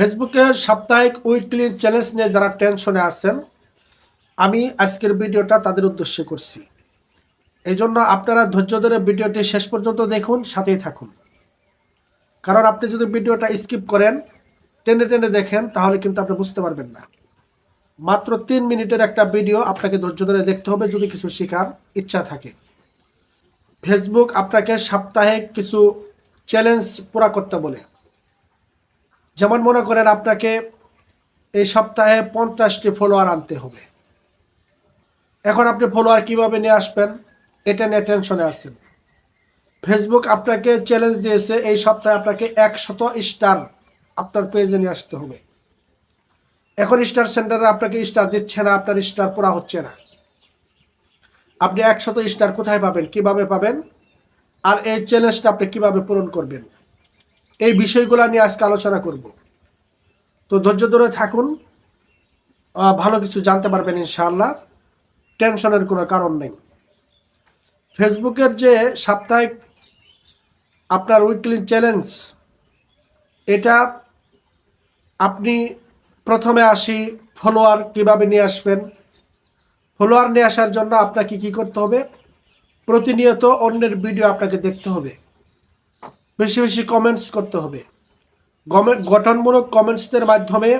ফেসবুকের সাপ্তাহিক weekly challenge নিয়ে যারা টেনশনে আছেন, আমি আজকের ভিডিওটা তাদের উদ্দেশ্যে করছি। এই জন্য আপনারা ধৈর্য ধরে ভিডিওটি শেষ পর্যন্ত দেখুন, সাথেই থাকুন। কারণ আপনি যদি ভিডিওটা স্কিপ করেন, টেনে টেনে দেখেন, তাহলে কিন্তু আপনি বুঝতে পারবেন না। মাত্র তিন মিনিটের একটা ভিডিও আপনাকে ধৈর্য ধরে দেখতে হবে যদি কিছু শেখার ইচ্ছা থাকে। ফেসবুক আপনাকে সাপ্তাহিক কিছু চ্যালেঞ্জ পুরা করতে বলে। যেমন মনে করেন আপনাকে এই সপ্তাহে পঞ্চাশটি ফলোয়ার আনতে হবে। এখন আপনি ফলোয়ার কীভাবে নিয়ে আসবেন, এটা নিয়ে টেনশনে আছেন। ফেসবুক আপনাকে চ্যালেঞ্জ দিয়েছে, এই সপ্তাহে আপনাকে একশত স্টার আপনার পেজে নিয়ে আসতে হবে। এখন স্টার সেন্টারে আপনাকে স্টার দিচ্ছে না, আপনার স্টার পুরা হচ্ছে না। আপনি একশত স্টার কোথায় পাবেন, কীভাবে পাবেন, আর এই চ্যালেঞ্জটা আপনি কীভাবে পূরণ করবেন? এই বিষয়গুলো নিয়ে আজকে আলোচনা করব। তো ধৈর্য ধরে থাকুন। ভালো কিছু জানতে পারবেন ইনশাআল্লাহ। টেনশনের কোনো কারণ নেই। ফেসবুকের যে সাপ্তাহিক আপনার উইকলি চ্যালেঞ্জ, এটা আপনি প্রথমে আসি ফলোয়ার কীভাবে নিয়ে আসবেন। ফলোয়ার নিয়ে আসার জন্য আপনাকে কি করতে হবে? প্রতিনিয়ত অন্যের ভিডিও আপনাকে দেখতে হবে। বেশি বেশি কমেন্টস করতে হবে। গঠনমূলক কমেন্টসদের মাধ্যমে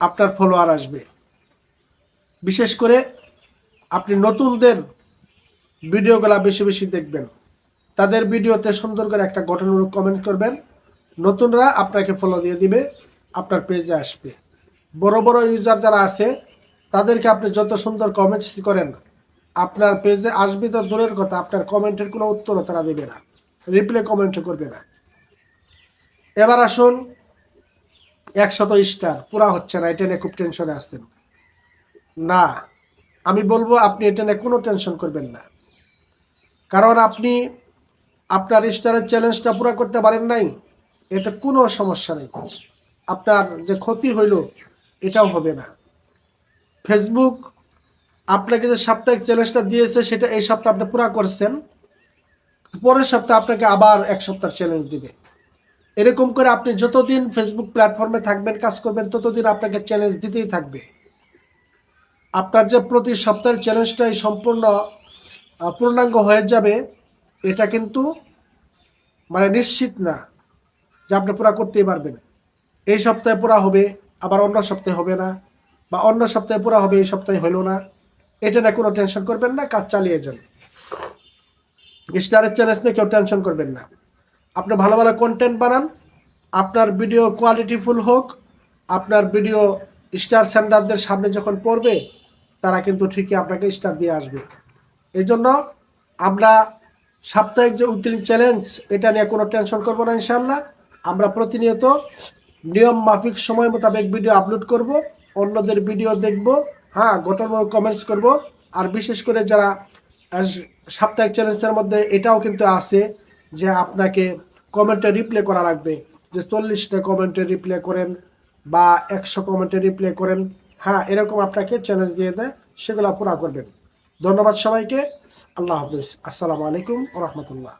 আপনার ফলোয়ার আসবে। বিশেষ করে আপনি নতুনদের ভিডিওগুলা বেশি বেশি দেখবেন। তাদের ভিডিওতে সুন্দর করে একটা গঠনমূলক কমেন্ট করবেন। নতুনরা আপনাকে ফলো দিয়ে দিবে, আপনার পেজে আসবে। বড় বড় ইউজার যারা আছে, তাদেরকে আপনি যত সুন্দর কমেন্টস করেন, আপনার পেজে আসবে তো দূরের কথা, আপনার কমেন্টের কোনো উত্তরও তারা দেবে না। রিপ্লাই কমেন্ট করবে না। এবার আসুন, একশত স্টার, পুরা হচ্ছে না, এটা নিয়ে খুব টেনশনে আসছেন না, আমি বলব আপনি এটা নিয়ে কোনো টেনশন করবেন না। কারণ আপনি আপনার স্টারের চ্যালেঞ্জটা পুরো করতে পারেন নাই এটা কোনো সমস্যা নেই। আপনার যে ক্ষতি হইল, এটাও হবে না। ফেসবুক আপনাকে যে সাপ্তাহিক চ্যালেঞ্জটা দিয়েছে, সেটা এই সপ্তাহে আপনি পুরা করছেন। পরের সপ্তাহে আপনাকে আবার এক সপ্তাহ চ্যালেঞ্জ দিবে। এরকম করে আপনি যতদিন ফেসবুক প্ল্যাটফর্মে থাকবেন, কাজ করবেন, ততদিন আপনাকে চ্যালেঞ্জ দিতেই থাকবে। আপনার যে প্রতি সপ্তাহের চ্যালেঞ্জটাই সম্পূর্ণ পূর্ণাঙ্গ হয়ে যাবে, এটা কিন্তু মানে নিশ্চিত না যে আপনি পুরা করতেই পারবেন। এই সপ্তাহে পুরা হবে, আবার অন্য সপ্তাহে হবে না, বা অন্য সপ্তাহে পুরা হবে, এই সপ্তাহে হলো না। এটা না কোনো টেনশন করবেন না, কাজ চালিয়ে যান। স্টারের চ্যালেঞ্জ নিয়ে কেউ টেনশন করবেন না। আপনি ভালো ভালো কন্টেন্ট বানান, আপনার ভিডিও কোয়ালিটিফুল হোক, আপনার ভিডিও স্টার সেন্টারদের সামনে যখন পড়বে, তারা কিন্তু ঠিকই আপনাকে স্টার দিয়ে আসবে। এই জন্য আমরা সাপ্তাহিক যে উইকলি চ্যালেঞ্জ এটা নিয়ে কোনো টেনশন করব না ইনশাল্লাহ আমরা প্রতিনিয়ত নিয়ম মাফিক সময় মোতাবেক ভিডিও আপলোড করব, অন্যদের ভিডিও দেখব হ্যাঁ গঠনমূলক কমেন্টস করব, আর বিশেষ করে যারা সাপ্তাহিক চ্যালেঞ্জের মধ্যে এটাও কিন্তু আছে যে আপনাকে কমেন্টে রিপ্লে করা লাগবে, যে চল্লিশটা কমেন্টে রিপ্লে করেন বা একশো কমেন্টে রিপ্লে করেন। হ্যাঁ এরকম আপনাকে চ্যালেঞ্জ দিয়ে দেয়, সেগুলো পুরা করবেন। ধন্যবাদ সবাইকে। আল্লাহ হাফিজ। আসসালামু আলাইকুম রহমতুল্লাহ।